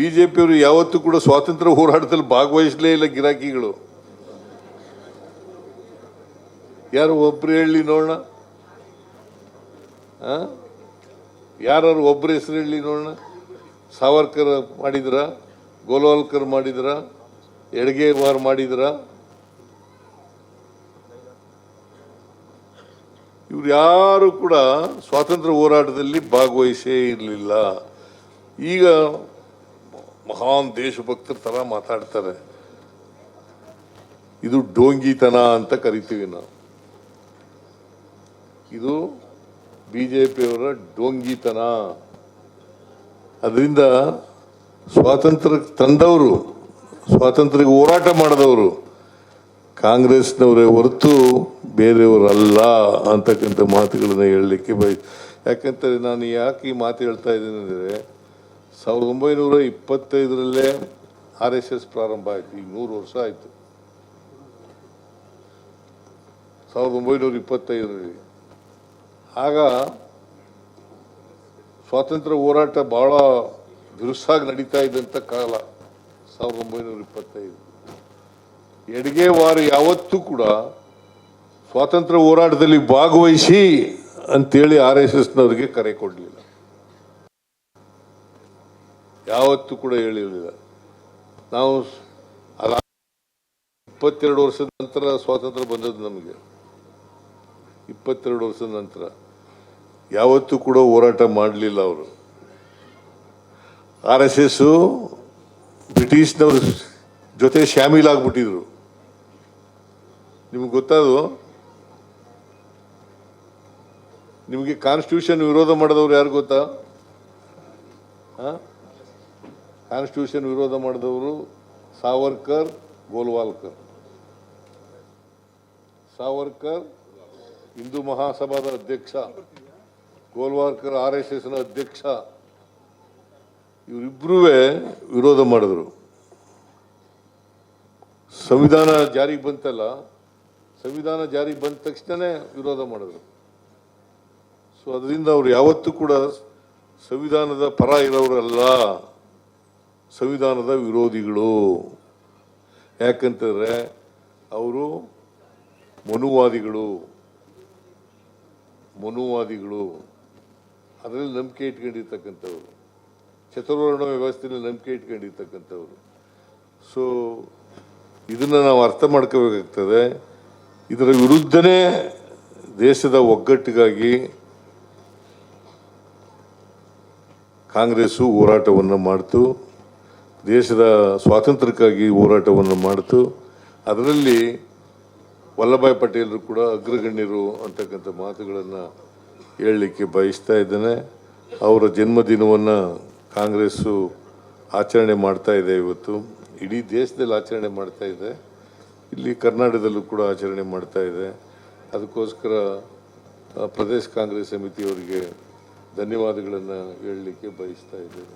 ಬಿಜೆಪಿಯವರು ಯಾವತ್ತೂ ಕೂಡ ಸ್ವಾತಂತ್ರ್ಯ ಹೋರಾಟದಲ್ಲಿ ಭಾಗವಹಿಸಲೇ ಇಲ್ಲ ಗಿರಾಕಿಗಳು. ಯಾರು ಒಬ್ರು ಹೇಳಿ ನೋಡೋಣ ಯಾರು ಒಬ್ಬರ ಹೆಸರು ಹೇಳಿ ನೋಡೋಣ ಸಾವರ್ಕರ್ ಮಾಡಿದ್ರ? ಗೋಲ್ವಾಲ್ಕರ್ ಮಾಡಿದ್ರ? ಎಡಗೇವಾರ್ ಮಾಡಿದ್ರ? ಇವ್ರು ಯಾರು ಕೂಡ ಸ್ವಾತಂತ್ರ್ಯ ಹೋರಾಟದಲ್ಲಿ ಭಾಗವಹಿಸೇ ಇರಲಿಲ್ಲ. ಈಗ ಮಹಾನ್ ದೇಶಭಕ್ತರ ತರ ಮಾತಾಡ್ತಾರೆ. ಇದು ಡೋಂಗಿತನ ಅಂತ ಕರಿತೀವಿ ನಾವು. ಇದು ಬಿಜೆಪಿಯವರ ಡೋಂಗಿತನ. ಅದರಿಂದ ಸ್ವಾತಂತ್ರ್ಯ ತಂದವರು ಸ್ವಾತಂತ್ರ್ಯ ಹೋರಾಟ ಮಾಡಿದವರು ಕಾಂಗ್ರೆಸ್ನವರೇ ಹೊರತು ಬೇರೆಯವರಲ್ಲ ಅಂತಕ್ಕಂಥ ಮಾತುಗಳನ್ನು ಹೇಳಲಿಕ್ಕೆ ಬಯ ಯಾಕಂತಾರೆ ನಾನು ಯಾಕೆ ಈ ಮಾತು ಹೇಳ್ತಾ ಇದ್ದೀನಿ ಅಂದರೆ ಸಾವಿರದ ಒಂಬೈನೂರ ಇಪ್ಪತ್ತೈದರಲ್ಲೇ ಆರ್ ಎಸ್ ಎಸ್ ಪ್ರಾರಂಭ ಆಯಿತು. ಈಗ ನೂರು ವರ್ಷ ಆಯಿತು. ಸಾವಿರದ ಒಂಬೈನೂರ ಇಪ್ಪತ್ತೈದರಲ್ಲಿ. ಆಗ ಸ್ವಾತಂತ್ರ್ಯ ಹೋರಾಟ ಭಾಳ ಬಿರುಸಾಗಿ ನಡೀತಾ ಇದ್ದಂಥ ಕಾಲ, ಸಾವಿರದ ಒಂಬೈನೂರ ಇಪ್ಪತ್ತೈದು. ಎಡಗೇವಾರ ಯಾವತ್ತೂ ಕೂಡ ಸ್ವಾತಂತ್ರ್ಯ ಹೋರಾಟದಲ್ಲಿ ಭಾಗವಹಿಸಿ ಅಂತೇಳಿ ಆರ್ ಎಸ್ ಎಸ್ನವರಿಗೆ ಕರೆ ಕೊಡಲಿಲ್ಲ. ಯಾವತ್ತೂ ಕೂಡ ಹೇಳಿರಲಿಲ್ಲ. ನಾವು ಅದ ಇಪ್ಪತ್ತೆರಡು ವರ್ಷದ ನಂತರ ಸ್ವಾತಂತ್ರ್ಯ ಬಂದದ್ದು ನಮಗೆ. ಇಪ್ಪತ್ತೆರಡು ವರ್ಷದ ನಂತರ. ಯಾವತ್ತೂ ಕೂಡ ಹೋರಾಟ ಮಾಡಲಿಲ್ಲ ಅವರು. ಆರ್ ಎಸ್ ಎಸ್ ಬ್ರಿಟಿಷ್ನವ್ರ ಜೊತೆ ಶಾಮೀಲಾಗ್ಬಿಟ್ಟಿದ್ರು ನಿಮ್ಗೆ ಗೊತ್ತದು ನಿಮಗೆ ಕಾನ್ಸ್ಟಿಟ್ಯೂಷನ್ ವಿರೋಧ ಮಾಡಿದವ್ರು ಯಾರು ಗೊತ್ತಾ? ಕಾನ್ಸ್ಟಿಟ್ಯೂಷನ್ ವಿರೋಧ ಮಾಡಿದವರು ಸಾವರ್ಕರ್, ಗೋಲ್ವಾಲ್ಕರ್. ಸಾವರ್ಕರ್, ಹಿಂದೂ ಮಹಾಸಭಾದ ಅಧ್ಯಕ್ಷ. ಗೋಲ್ವಾಲ್ಕರ್ ಆರ್ ಎಸ್ ಎಸ್ನ ಅಧ್ಯಕ್ಷ. ಇವರಿಬ್ಬರೂ ವಿರೋಧ ಮಾಡಿದ್ರು. ಸಂವಿಧಾನ ಜಾರಿಗೆ ಬಂತಲ್ಲ, ಸಂವಿಧಾನ ಜಾರಿಗೆ ಬಂದ ತಕ್ಷಣವೇ ವಿರೋಧ ಮಾಡಿದ್ರು. ಸೊ ಅದರಿಂದ ಅವರು ಯಾವತ್ತೂ ಕೂಡ ಸಂವಿಧಾನದ ಪರ ಇರೋರಲ್ಲ. ಸಂವಿಧಾನದ ವಿರೋಧಿಗಳು. ಯಾಕಂತಂದರೆ ಅವರು ಮನುವಾದಿಗಳು. ಮನುವಾದಿಗಳು. ಅದರಲ್ಲಿ ನಂಬಿಕೆ ಇಟ್ಕೊಂಡಿರ್ತಕ್ಕಂಥವ್ರು. ಚತುರ್ವರ್ಣ ವ್ಯವಸ್ಥೆಯಲ್ಲಿ ನಂಬಿಕೆ ಇಟ್ಕೊಂಡಿರ್ತಕ್ಕಂಥವ್ರು. ಸೊ ಇದನ್ನು ನಾವು ಅರ್ಥ ಮಾಡ್ಕೋಬೇಕಾಗ್ತದೆ. ಇದರ ವಿರುದ್ಧನೇ ದೇಶದ ಒಗ್ಗಟ್ಟಿಗಾಗಿ ಕಾಂಗ್ರೆಸ್ಸು ಹೋರಾಟವನ್ನು ಮಾಡ್ತು. ದೇಶದ ಸ್ವಾತಂತ್ರ್ಯಕ್ಕಾಗಿ ಹೋರಾಟವನ್ನು ಮಾಡಿತು. ಅದರಲ್ಲಿ ವಲ್ಲಭಾಯ್ ಪಟೇಲರು ಕೂಡ ಅಗ್ರಗಣ್ಯರು ಅಂತಕ್ಕಂಥ ಮಾತುಗಳನ್ನು ಹೇಳಲಿಕ್ಕೆ ಬಯಸ್ತಾ ಇದ್ದೇನೆ. ಅವರ ಜನ್ಮದಿನವನ್ನು ಕಾಂಗ್ರೆಸ್ಸು ಆಚರಣೆ ಮಾಡ್ತಾ ಇದೆ ಇವತ್ತು. ಇಡೀ ದೇಶದಲ್ಲಿ ಆಚರಣೆ ಮಾಡ್ತಾ ಇದೆ. ಇಲ್ಲಿ ಕರ್ನಾಟಕದಲ್ಲೂ ಕೂಡ ಆಚರಣೆ ಮಾಡ್ತಾ ಇದೆ. ಅದಕ್ಕೋಸ್ಕರ ಪ್ರದೇಶ ಕಾಂಗ್ರೆಸ್ ಸಮಿತಿಯವರಿಗೆ ಧನ್ಯವಾದಗಳನ್ನು ಹೇಳಲಿಕ್ಕೆ ಬಯಸ್ತಾ ಇದ್ದೇನೆ.